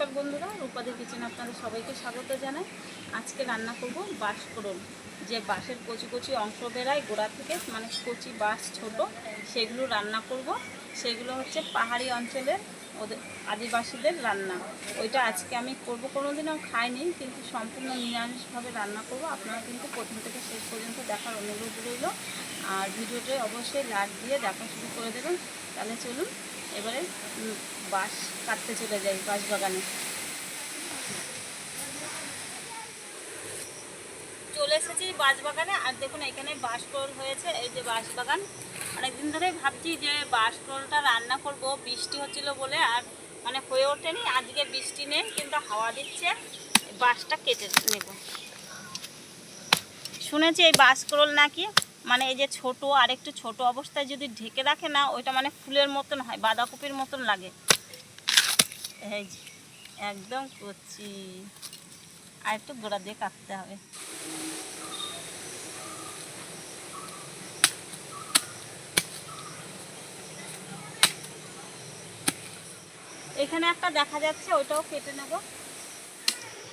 নমস্কার বন্ধুরা রূপাদি কিচেন আপনাদের সবাইকে স্বাগত জানাই। আজকে রান্না করব বাঁশফোড়ন যে বাঁশের কচি কচি অংশ বেরায় গোড়া থেকে মানে কচি বাঁশ ছোট, সেগুলো রান্না করব। সেগুলো হচ্ছে পাহাড়ি অঞ্চলের ওদের আদিবাসীদের রান্না। ওইটা আজকে আমি করব কোনো দিনও খাইনি, কিন্তু সম্পূর্ণ নিরামিষভাবে রান্না করব। আপনারা কিন্তু প্রথম থেকে শেষ পর্যন্ত দেখার অনুরোধ রইল। আর ভিডিওটা অবশ্যই লাইক দিয়ে দেখা শুরু করে দেবেন। তাহলে চলুন এবারে বাঁশ কাটতে চলে যাই, বাঁশ বাগানে। চলে এসেছি বাঁশ বাগানে, আর দেখুন এখানে বাঁশ টোল হয়েছে, এই যে বাঁশ বাগান। অনেকদিন ধরে ভাবছি যে বাঁশ টোলটা রান্না করব, বৃষ্টি হচ্ছিল বলে, আর মানে হয়ে ওঠেনি, আজকে বৃষ্টি নেই, কিন্তু হাওয়া দিচ্ছে, বাঁশটা কেটে নেব। শুনেছি এই বাঁশকরল নাকি মানে এই যে ছোট আর একটু ছোট অবস্থায় যদি ঢেকে রাখে না, ওইটা মানে ফুলের মতন হয়, বাঁধাকপির মতন লাগে। এই একদম করছি আর একটু গোড়া দিয়ে কাটতে হবে। এখানে একটা দেখা যাচ্ছে, ওইটাও কেটে নেব।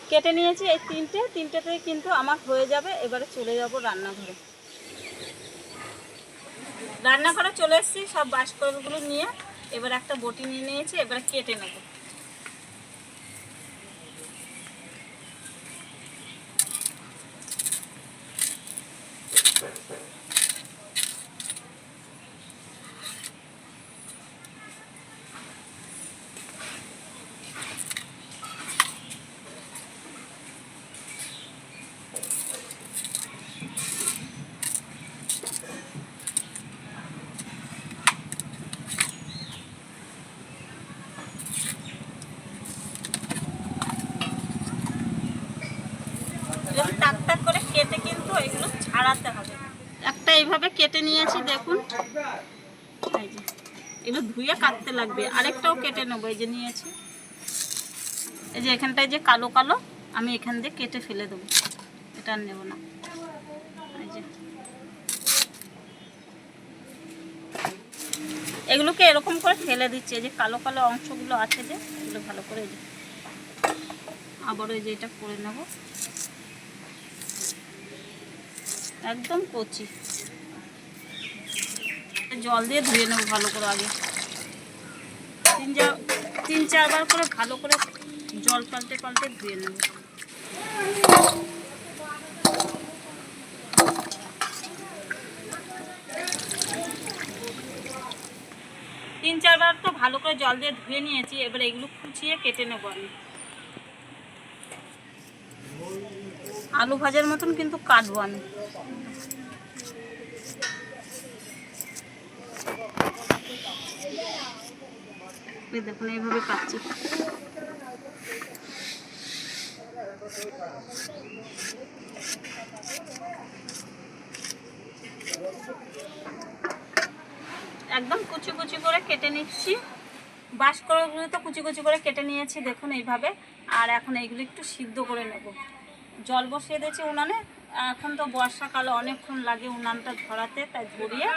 কেটে নিয়েছি এই তিনটে তিনটেতে কিন্তু আমার হয়ে যাবে, এবারে চলে যাব রান্নাঘরে। রান্নাঘরে চলে এসেছি সব বাসকরগুলো নিয়ে এবার একটা বটি নিয়ে নিয়েছি এবার কেটে নেব এরকম টাক টাক করে কেটে কিন্তু এগুলো ছাড়াতে হবে একটা এইভাবে কেটে নিয়েছি, দেখুন। এই এগুলো ধুয়ে কাটতে লাগবে। আরেকটাও কেটে নেব, এই যে নিয়েছি। এই যে এখানটায় যে কালো কালো, আমি এখান দিয়ে কেটে ফেলে দেবো। এটা আর নেব না। এই যে। এগুলোকে এরকম করে ফেলে দিচ্ছে। এই যে কালো কালো অংশগুলো আছে যে, এগুলো ভালো করে এই যে আবার ওই যে এটা করে নেব। একদম কচি। জল দিয়ে ধুয়ে নেব ভালো করে আগে। তিন চার তিন চারবার করে ভালো করে জল পাল্টে পাল্টে ধুয়ে নেব। তিন চারবার তো ভালো করে জল দিয়ে ধুয়ে নিয়েছি, এবার এগুলো কুচিয়ে কেটে নেব আমি। আলু ভাজার মতন কিন্তু কাটবো আমি। দেখুন, এইভাবে একদম কুচি কুচি করে কেটে নিচ্ছি। বাস করাগুলো তো কুচি কুচি করে কেটে নিয়েছি, দেখুন এইভাবে। আর এখন এইগুলো একটু সিদ্ধ করে নেব। জল বসিয়ে দিয়েছি উনানে। এখন তো বর্ষাকালে, অনেকক্ষণ লাগে উনানটা ধরাতে, তাই ধরিয়ে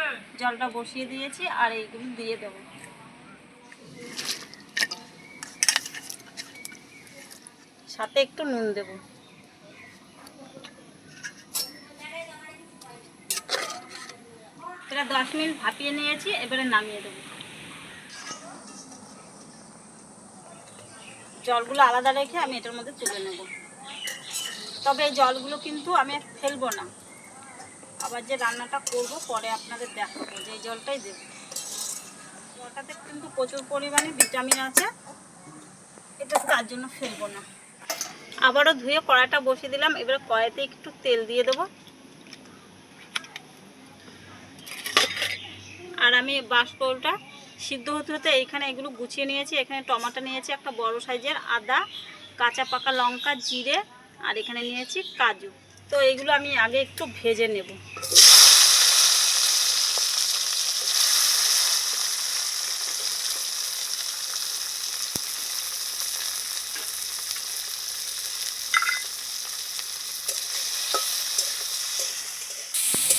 জলটা বসিয়ে দিয়েছি আর এইগুলো দিয়ে দেবো। সাথে একটু নুন দেব। এটা দশ মিনিট ভাপিয়ে নিয়েছি, এবারে নামিয়ে দেবো। জলগুলো আলাদা রেখে আমি এটার মধ্যে তুলে নেব। তবে এই জলগুলো কিন্তু আমি ফেলব না। আবার যে রান্নাটা করব, পরে আপনাদের দেখাবো যে এই জলটাই দেবো। জলটাতে কিন্তু প্রচুর পরিমাণে ভিটামিন আছে। এটা তার জন্য ফেলব না। আবারও ধুয়ে কড়াটা বসিয়ে দিলাম। এবার কড়াইতে একটু তেল দিয়ে দেব। আর আমি বাসকলটা সিদ্ধ হতে হতে এইখানে এগুলো গুছিয়ে নিয়েছি। এখানে টমাটো নিয়েছি একটা বড় সাইজের আদা, কাঁচা পাকা লঙ্কা, জিরে, আর এখানে নিয়েছি কাজু। তো এইগুলো আমি আগে একটু ভেজে নেব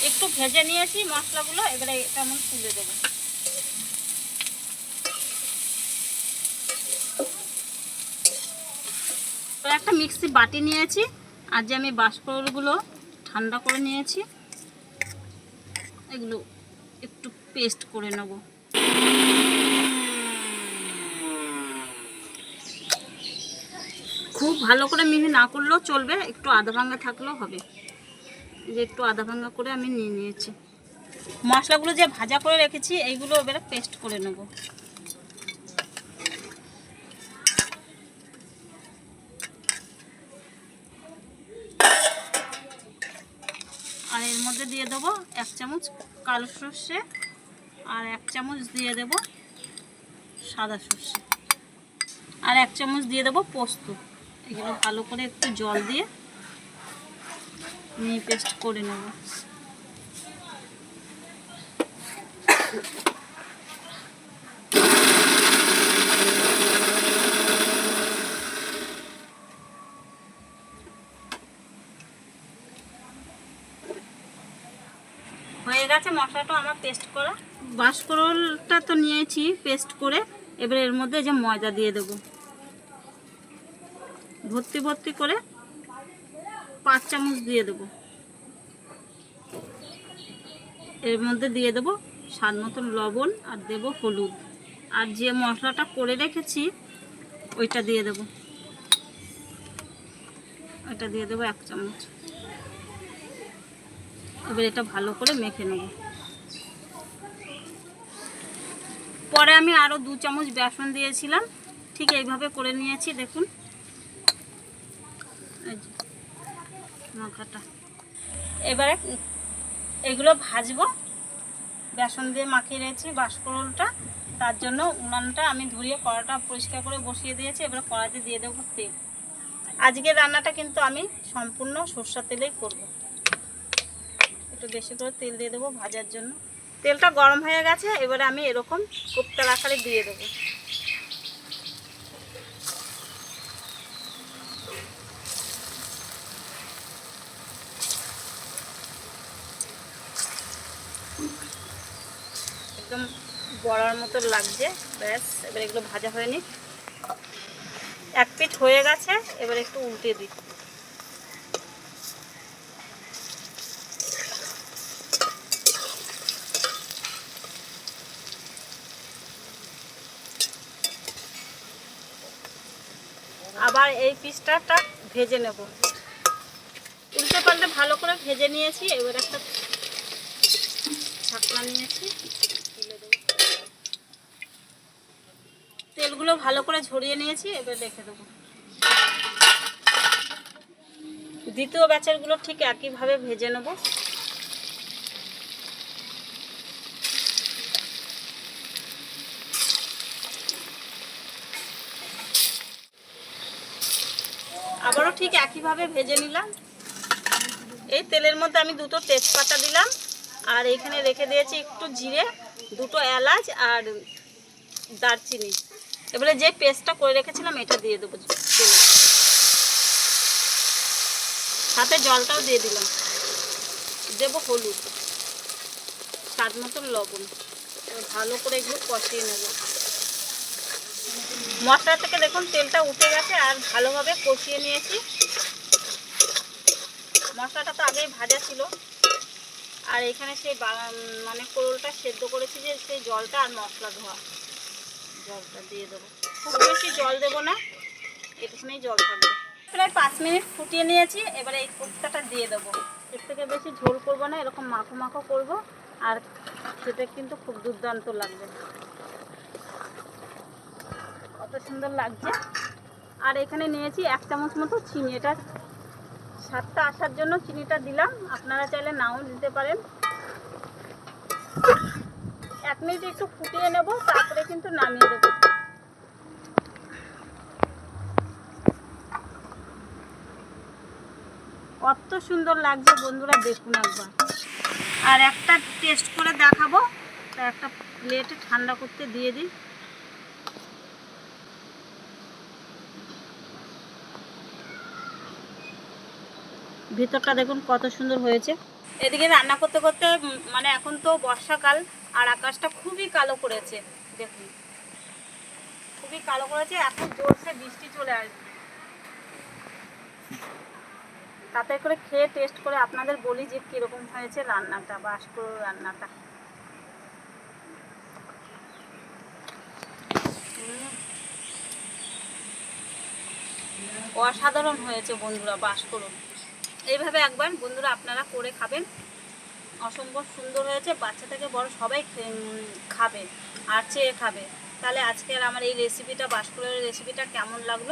একটু ভেজে নিয়েছি, মশলাগুলো, এবারে আমি তুলে দেবো। একটা মিক্সি বাটি নিয়েছি, আর যে আমি বাষ্পগুলো ঠান্ডা করে নিয়েছি, এগুলো একটু পেস্ট করে নেব। খুব ভালো করে মিহি না করলেও চলবে, একটু আধা ভাঙ্গা থাকলেও হবে। যে একটু আধা ভাঙ্গা করে আমি নিয়ে নিয়েছি। মশলাগুলো যে ভাজা করে রেখেছি, এইগুলো এবারে পেস্ট করে নেব। আর এর মধ্যে দিয়ে দেবো এক চামচ কালো সর্ষে, আর এক চামচ দিয়ে দেব সাদা সর্ষে। আর এক চামচ দিয়ে দেবো পোস্ত। এগুলো ভালো করে একটু জল দিয়ে নিয়ে পেস্ট করে নেব। হয়ে গেছে, মশলাটা আমার পেস্ট করা। বাসকরলটা তো নিয়েছি পেস্ট করে, এবার এর মধ্যে যে ময়দা দিয়ে দেবো। ভর্তি ভর্তি করে পাঁচ চামচ দিয়ে দেবো। এর মধ্যে দিয়ে দেবো স্বাদ মতন লবণ আর দেবো হলুদ। আর যে মশলাটা করে রেখেছি, ওইটা দিয়ে দেবো। ওইটা দিয়ে দেবো এক চামচ। এবার এটা ভালো করে মেখে নেব। পরে আমি আরও দু চামচ বেসন দিয়েছিলাম। ঠিক এইভাবে করে নিয়েছি, দেখুন এই যে মাখাটা এবারে এগুলো ভাজবো। বেসন দিয়ে মাখিয়ে নিয়েছি বাসকরলটা। তার জন্য উনানটা আমি ধরিয়ে কড়াটা পরিষ্কার করে বসিয়ে দিয়েছি। এবারে কড়াতে দিয়ে দেবো তেল। আজকের রান্নাটা কিন্তু আমি সম্পূর্ণ সর্ষার তেলেই করব। একটু বেশি করে তেল দিয়ে দেবো ভাজার জন্য। তেলটা গরম হয়ে গেছে। এবারে আমি এরকম কোপ্তার আকারে দিয়ে দেবো। একদম বড়ার মতো লাগছে, ব্যাস, এবার এগুলো ভাজা হয়নি এক পিঠ হয়ে গেছে, এবার একটু উল্টে দিই। আবার এই পিসটাটা ভেজে নেব। উল্টে পাল্টে ভালো করে ভেজে নিয়েছি, এবার একটা ঢাকনা নিয়েছি তুলে দেবো তেলগুলো ভালো করে ঝরিয়ে নিয়েছি, এবার রেখে দেবো। দ্বিতীয় ব্যাচেরগুলো ঠিক একইভাবে ভেজে নেব। আবারও ঠিক একইভাবে ভেজে নিলাম। এই তেলের মধ্যে আমি দুটো তেজপাতা দিলাম, আর এখানে রেখে দিয়েছি একটু জিরে, দুটো এলাচ আর দারচিনি। এবারে যে পেস্টটা করে রেখেছিলাম, এটা দিয়ে দেবো তেলে। সাথে জলটাও দিয়ে দিলাম। দেবো হলুদ। স্বাদ মতন লবণ। ভালো করে এগুলো কষিয়ে নেব। মশলা থেকে দেখুন, তেলটা উঠে গেছে, আর ভালোভাবে কষিয়ে নিয়েছি। মশলাটা তো আগেই ভাজা ছিল। আর এখানে সেই মানে কোরলটা সেদ্ধ করেছি যে সেই জলটা আর মশলা ধোয়া। জলটা দিয়ে দেবো। খুব বেশি জল দেবো না এটুকুনেই জল থাকবে। প্রায় পাঁচ মিনিট ফুটিয়ে নিয়েছি, এবারে এই কোপ্তাটা দিয়ে দেবো। এর থেকে বেশি ঝোল করব না, এরকম মাখো মাখো করব, আর খেতে কিন্তু খুব দুর্দান্ত লাগবে। কত সুন্দর লাগছে। আর এখানে নিয়েছি এক চামচ মতো চিনি। এটা স্বাদটা আসার জন্য চিনিটা দিলাম। আপনারা চাইলে নাও দিতে পারেন। এক মিনিট একটু ফুটিয়ে নেব, তারপরে কিন্তু নামিয়ে দেবো। কত সুন্দর লাগছে বন্ধুরা, দেখুন একবার। আর একটা টেস্ট করে দেখাবো একটা প্লেটে ঠান্ডা করতে দিয়ে দিই। ভিতরটা দেখুন কত সুন্দর হয়েছে। এদিকে রান্না করতে করতে মানে এখন তো বর্ষাকাল আর আকাশটা খুবই কালো করেছে, দেখুন। খুবই কালো করেছে, এখন জোরসে বৃষ্টি চলে আসবে। তাতে করে খেয়ে টেস্ট করে আপনাদের বলি যে কীরকম হয়েছে রান্নাটা বাসকরুল রান্নাটা। অসাধারণ হয়েছে বন্ধুরা বাস করুন এইভাবে একবার বন্ধুরা আপনারা করে খাবেন। অসম্ভব সুন্দর হয়েছে বাচ্চা থেকে বড় সবাই খাবে, আর চেয়ে খাবে। তাহলে আজকের আমার এই রেসিপিটা বাসকুলের রেসিপিটা কেমন লাগল?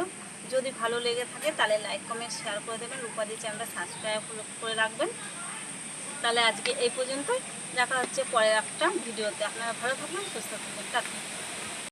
যদি ভালো লেগে থাকে, তাহলে লাইক কমেন্ট শেয়ার করে দেবেন। রূপাদি চ্যানেলটা সাবস্ক্রাইব করে রাখবেন। তাহলে আজকে এই পর্যন্তই। দেখা হচ্ছে পরের একটা ভিডিওতে আপনারা ভালো থাকবেন, সুস্থ থাকবেন।